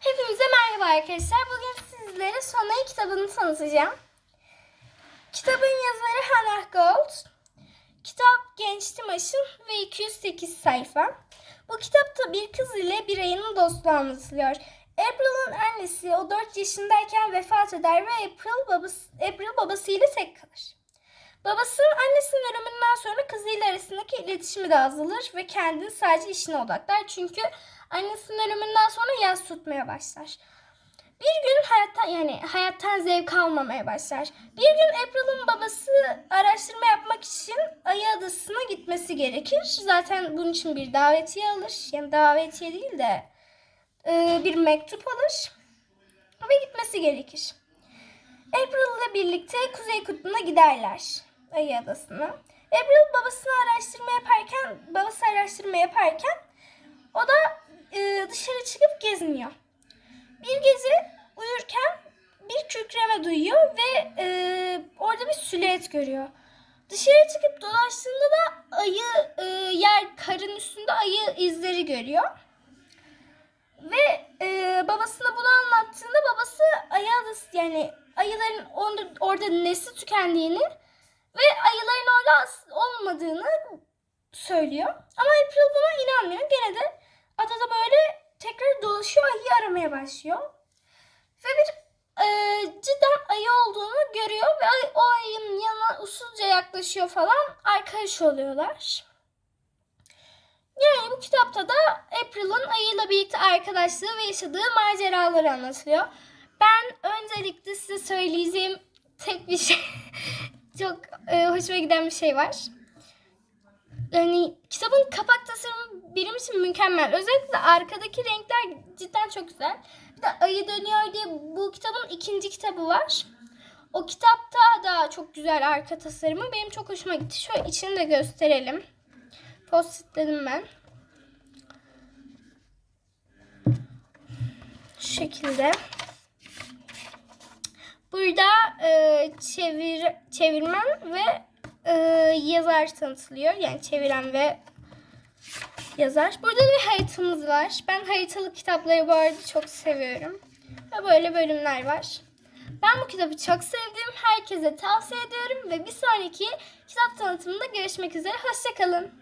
Hepinize merhaba arkadaşlar. Bugün sizlere Sonay kitabını tanıtacağım. Kitabın yazarı Hannah Gold. Kitap Genç Timaş'ın ve 208 sayfa. Bu kitapta bir kız ile bir ayının dostluğu anlatılıyor. April'ın annesi o 4 yaşındayken vefat eder ve April, babası, April babasıyla tek kalır. Babası annesinin ölümünden sonra kızıyla arasındaki iletişimi de azalır ve kendini sadece işine odaklar. Çünkü annesinin ölümünden sonra yas tutmaya başlar. Bir gün hayattan yani hayattan zevk almamaya başlar. Bir gün April'ın babası araştırma yapmak için Ayı Adası'na gitmesi gerekir. Zaten bunun için bir davetiye alır. Yani davetiye değil de e, bir mektup alır ve gitmesi gerekir. April ile birlikte Kuzey Kutbu'na giderler. Ayı Adası'na. April babasını araştırma yaparken, babası araştırma yaparken o da e, dışarı çıkıp geziniyor. Bir gece uyurken bir kükreme duyuyor ve e, orada bir silüet görüyor. Dışarı çıkıp dolaştığında da ayı e, yer karın üstünde ayı izleri görüyor. Ve e, babasına bunu anlattığında babası ayı adası yani ayıların orada nesli tükendiğini ve ayıların orada olmadığını söylüyor. Ama April buna inanmıyor. Gene de adada böyle tekrar dolaşıyor ayıyı aramaya başlıyor. Ve bir e, cidden ayı olduğunu görüyor ve ay- o ayının yanına usulca yaklaşıyor falan. Arkadaş oluyorlar. Yani bu kitapta da April'ın ayıyla birlikte arkadaşlığı ve yaşadığı maceraları anlatılıyor. Ben öncelikle size söyleyeceğim tek bir şey, çok e, hoşuma giden bir şey var. Yani kitabın kapak tasarımı benim için mükemmel. Özellikle arkadaki renkler cidden çok güzel. Bir de Ayı Dönüyor diye bu kitabın ikinci kitabı var. O kitapta da çok güzel arka tasarımı. Benim çok hoşuma gitti. Şöyle içini de gösterelim. Post-itledim ben. Şu şekilde. Burada çevir çevirmen ve e, yazar tanıtılıyor. Yani çeviren ve yazar. Burada da bir haritamız var. Ben haritalı kitapları bu arada çok seviyorum. Ve böyle bölümler var. Ben bu kitabı çok sevdim. Herkese tavsiye ediyorum ve bir sonraki kitap tanıtımında görüşmek üzere. Hoşçakalın.